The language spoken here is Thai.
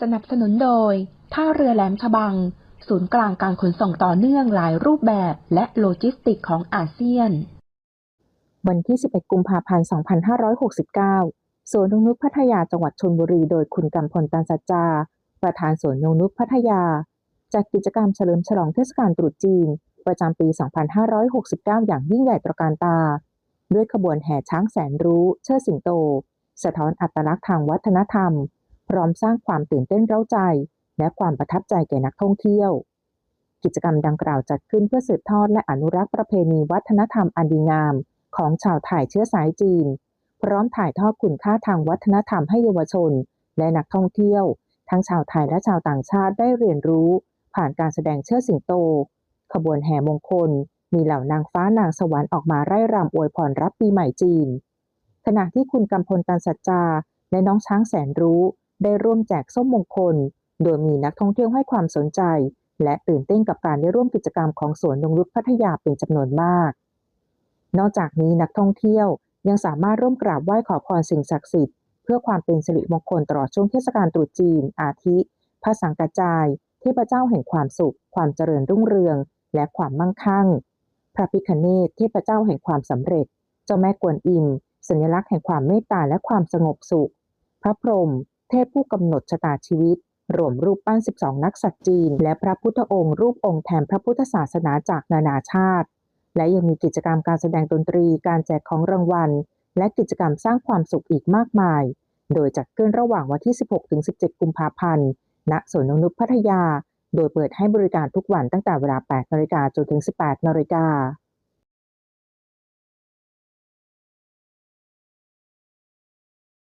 สนับสนุนโดย ท่าเรือแหลมฉบัง ศูนย์กลางการขนส่งต่อเนื่องหลายรูปแบบและโลจิสติกของอาเซียน วันที่ 11 กุมภาพันธ์ 2569 สวนนงนุษพัทยาจังหวัดชลบุรีโดยคุณกำพลตันสัจจา ประธานสวนนงนุษพัทยา จัดกิจกรรมเฉลิมฉลองเทศกาลตรุษจีน ประจำปี 2569 อย่างยิ่งใหญ่ตระการตา ด้วยขบวนแห่ช้างแสนรู้ เชิดสิงโต สะท้อนอัตลักษณ์ทางวัฒนธรรม พร้อมสร้างความตื่นเต้นเร้าใจ และความประทับใจแก่นักท่องเที่ยว กิจกรรมดังกล่าวจัดขึ้นเพื่อสืบทอดและอนุรักษ์ประเพณีวัฒนธรรมอันดีงาม ของชาวไทยเชื้อสายจีน พร้อมถ่ายทอดคุณค่าทางวัฒนธรรมให้เยาวชน และนักท่องเที่ยว ทั้งชาวไทยและชาวต่างชาติได้เรียนรู้ ผ่านการแสดงเชิดสิงโต ขบวนแห่มงคล มีเหล่านางฟ้านางสวรรค์ออกมาไร่รำอวยพรรับปีใหม่จีน ขณะที่คุณกำพลตันสัจจาและน้องช้างแสนรู้ ได้ร่วมแจกส้มมงคล โดยมีนักท่องเที่ยวให้ความสนใจ และตื่นเต้นกับการได้ร่วมกิจกรรมของสวนนงนุษพัทยาเป็นจำนวนมาก นอกจากนี้นักท่องเที่ยวยังสามารถร่วมกราบไหว้ขอพรสิ่งศักดิ์สิทธิ์เพื่อความเป็นสิริมงคลตลอดช่วงเทศกาลตรุษจีน อาทิ พระสังกจายเทพเจ้าแห่งความสุข ความเจริญรุ่งเรือง และความมั่งคั่ง พระพิคเนศเทพเจ้าแห่งความสำเร็จ เจ้าแม่กวนอิม สัญลักษณ์แห่งความเมตตาและความสงบสุข พระพรหม เทพผู้กำหนดชะตาชีวิต รวมรูปปั้น 12 นักสัตว์จีน และพระพุทธองค์รูปองค์แทนพระพุทธศาสนาจากนานาชาติ และยังมีกิจกรรมการแสดงดนตรี การแจกของรางวัล และกิจกรรมสร้างความสุขอีกมากมาย โดยจัดขึ้นระหว่างวันที่ 16-17 กุมภาพันธ์ ณ สวนนงนุษย์พัทยา โดยเปิดให้บริการทุกวันตั้งแต่เวลา 8 นาฬิกาจนถึง 18 นาฬิกา